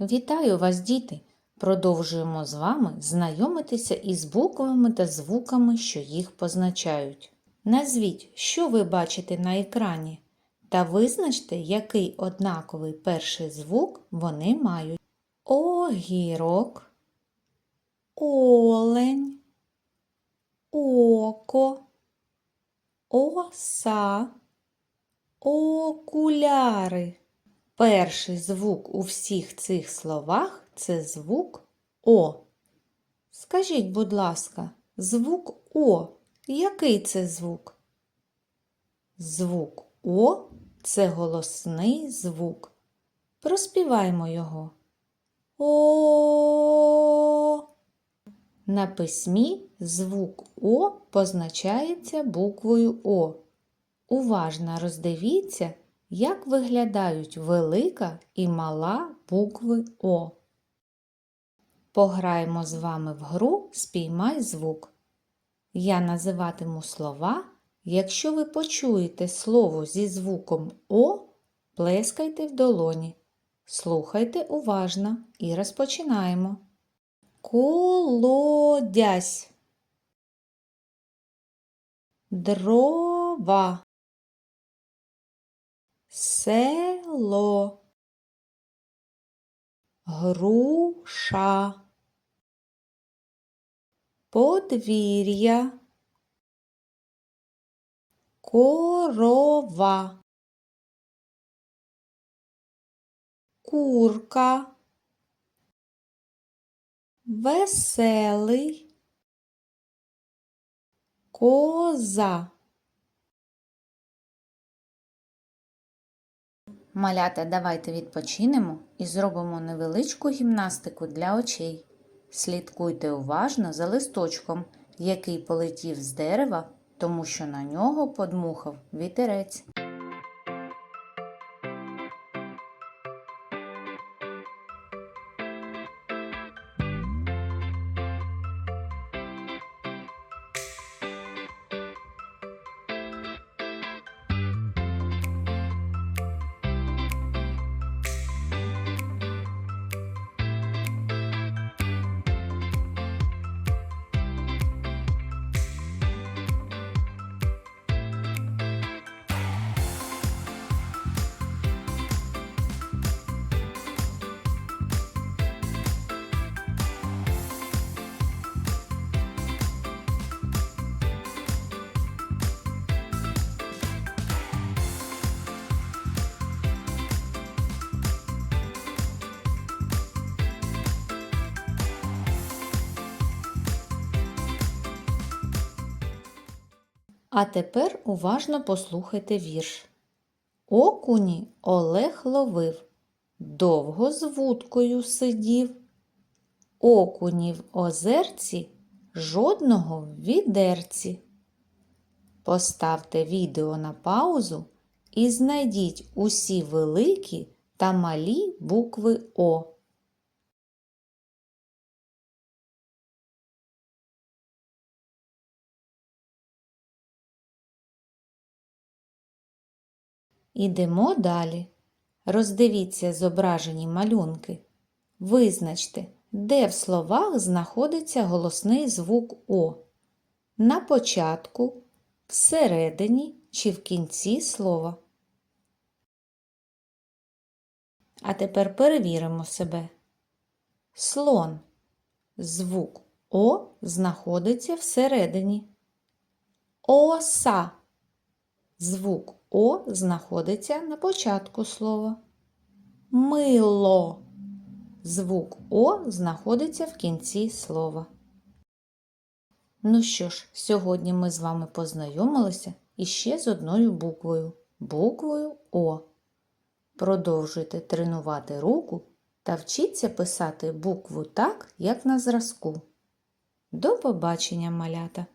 Вітаю вас, діти! Продовжуємо з вами знайомитися із буквами та звуками, що їх позначають. Назвіть, що ви бачите на екрані, та визначте, який однаковий перший звук вони мають. Огірок, олень, око, оса, окуляри. Перший звук у всіх цих словах це звук О. Скажіть, будь ласка, звук О. Який це звук? Звук О це голосний звук. Проспіваємо його. О. На письмі звук О позначається буквою О. Уважно роздивіться, як виглядають велика і мала букви О. Пограємо з вами в гру Спіймай звук. Я називатиму слова. Якщо ви почуєте слово зі звуком О, плескайте в долоні. Слухайте уважно і розпочинаємо. Колодязь. Дрова. Село. Груша. Подвір'я. Корова. Курка. Веселий. Коза. Малята, давайте відпочинемо і зробимо невеличку гімнастику для очей. Слідкуйте уважно за листочком, який полетів з дерева, тому що на нього подмухав вітерець. А тепер уважно послухайте вірш. Окуні Олег ловив, довго з вудкою сидів. Окуні в озерці, жодного в відерці. Поставте відео на паузу і знайдіть усі великі та малі букви О. Ідемо далі. Роздивіться зображені малюнки. Визначте, де в словах знаходиться голосний звук О. На початку, всередині чи в кінці слова. А тепер перевіримо себе. Слон. Звук О знаходиться всередині. Оса. Звук О знаходиться на початку слова. Мило. Звук О знаходиться в кінці слова. Ну що ж, сьогодні ми з вами познайомилися іще з одною буквою буквою О. Продовжуйте тренувати руку та вчіться писати букву так, як на зразку. До побачення, малята!